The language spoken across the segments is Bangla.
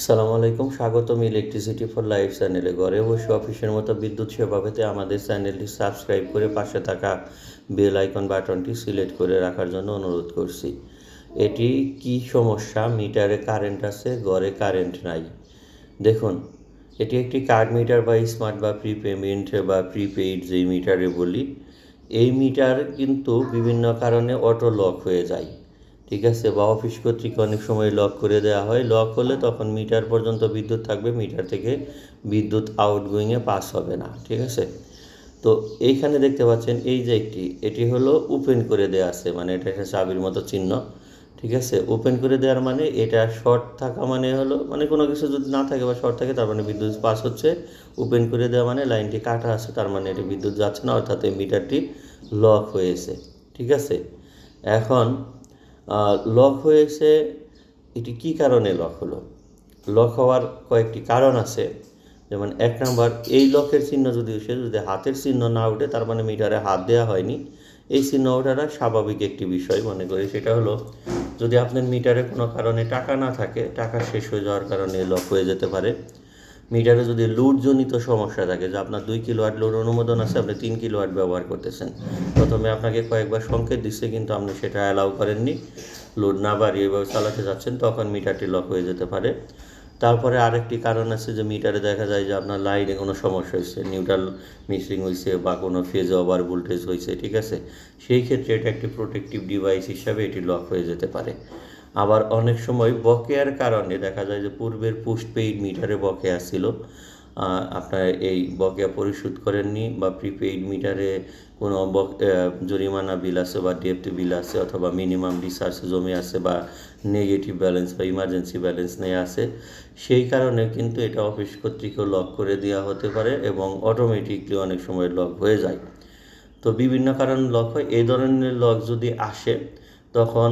সালামু আলাইকুম, স্বাগতম ইলেকট্রিসিটি ফর লাইফ চ্যানেলে ঘরে বসে অফিসের মতো বিদ্যুৎ সেবা পেতে আমাদের চ্যানেলটি সাবস্ক্রাইব করে পাশে থাকা বেল আইকন বাটনটি সিলেক্ট করে রাখার জন্য অনুরোধ করছি। এটি কি সমস্যা? মিটারে কারেন্ট আছে, ঘরে কারেন্ট নাই। দেখুন, এটি একটি কার্ড মিটার বা স্মার্ট বা প্রিপেমেন্ট বা প্রিপেইড যেই মিটারে বলি, এই মিটার কিন্তু বিভিন্ন কারণে অটো লক হয়ে যায়। ঠিক আছে, বা অফিস কর্তৃক অনেক সময় লক করে দেওয়া হয়। লক হলে তখন মিটার পর্যন্ত বিদ্যুৎ থাকবে মিটার থেকে বিদ্যুৎ আউটগোয়িংয়ে পাস হবে না, ঠিক আছে? তো এইখানে দেখতে পাচ্ছেন, এই যে একটি, এটি হলো ওপেন করে দেওয়া আছে মানে এটা একটা চাবির মতো চিহ্ন, ঠিক আছে? ওপেন করে দেওয়ার মানে এটা শর্ট থাকা মানে হলো মানে কোনো কিছু যদি না থাকে বা শর্ট থাকে, তার মানে বিদ্যুৎ পাস হচ্ছে। ওপেন করে দেওয়া মানে লাইনটি কাটা আছে, তার মানে এটি বিদ্যুৎ যাচ্ছে না, অর্থাৎ এই মিটারটি লক হয়েছে, ঠিক আছে? এখন লক হয়েছে। এটি কি কারণে লক হলো? লক হওয়ার কয়েকটি কারণ আছে। যেমন এক নাম্বার, এই লকের চিহ্ন যদি, সে যদি হাতের চিহ্ন না ওঠে, তার মানে মিটারে হাত দেওয়া হয়নি। এই চিহ্ন ওঠাটা স্বাভাবিক একটি বিষয় মনে করি। সেটা হলো, যদি আপনার মিটারে কোনো কারণে টাকা না থাকে, টাকা শেষ হয়ে যাওয়ার কারণে লক হয়ে যেতে পারে। মিটারে যদি লোডজনিত সমস্যা থাকে, যে আপনার দুই কিলো ওয়াট লোড অনুমোদন আছে, আপনি তিন কিলো ওয়াট ব্যবহার করতেছেন। প্রথমে আপনাকে কয়েকবার সংকেত দিচ্ছে কিন্তু আপনি সেটা অ্যালাউ করেননি। লোড না বাড়িয়ে এভাবে চালাতে যাচ্ছেন, তখন মিটারটি লক হয়ে যেতে পারে। তারপরে আরেকটি কারণ আছে যে মিটারে দেখা যায় যে আপনার লাইনে কোনো সমস্যা হয়েছে নিউট্রাল মিসিং হয়েছে বা কোনো ফেজে ওভার ভোল্টেজ হয়েছে, ঠিক আছে? সেই ক্ষেত্রে এটা একটি প্রোটেক্টিভ ডিভাইস হিসাবে এটি লক হয়ে যেতে পারে। আবার অনেক সময় বকেয়ার কারণে দেখা যায় যে পূর্বের পোস্টপেইড মিটারে বকেয়া ছিল। আপনার এই বকেয়া পরিশোধ করেননি বা প্রিপেইড মিটারে কোনো জরিমানা বিল আছে বা ডেপ্ট বিল আছে অথবা মিনিমাম রিচার্জ জমে আছে বা নেগেটিভ ব্যালেন্স বা ইমার্জেন্সি ব্যালেন্স নেই আছে, সেই কারণে কিন্তু এটা অফিস কর্তৃক লক করে দেওয়া হতে পারে এবং অটোমেটিকলি অনেক সময় লক হয়ে যায়। তো বিভিন্ন কারণে লক হয়। এই ধরনের লক যদি আসে তখন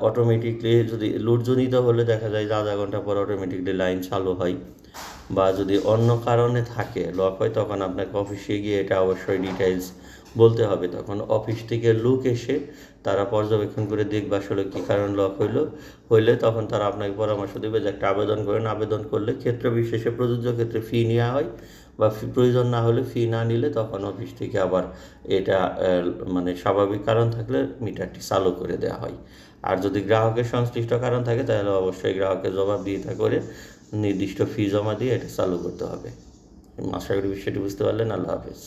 অটোমেটিকলি যদি লোডজনিত হলে দেখা যায় যে আধা ঘণ্টা পর অটোমেটিকলি লাইন চালু হয় বা যদি অন্য কারণে থাকে লক হয়, তখন আপনাকে অফিসে গিয়ে এটা অবশ্যই ডিটেলস বলতে হবে। তখন অফিস থেকে লোক এসে তারা পর্যবেক্ষণ করে দেখবে আসলে কী কারণ লক হইল। হইলে তখন তারা আপনাকে পরামর্শ দেবে যে একটা আবেদন করেন। আবেদন করলে ক্ষেত্র বিশেষে প্রযোজ্য ক্ষেত্রে ফি নেওয়া হয়। বা প্রয়োজন না হলে ফি না নিলে তখন অফিস থেকে আবার এটা মানে স্বাভাবিক কারণ থাকলে মিটারটি চালু করে দেওয়া হয়। আর যদি গ্রাহকের সংশ্লিষ্ট কারণ থাকে, তাহলে অবশ্যই গ্রাহকের জবাবদিহিতা করে নির্দিষ্ট ফি জমা দিয়ে এটা চালু করতে হবে। আশা করি বিষয়টি বুঝতে পারলেন। আল্লাহ হাফেজ।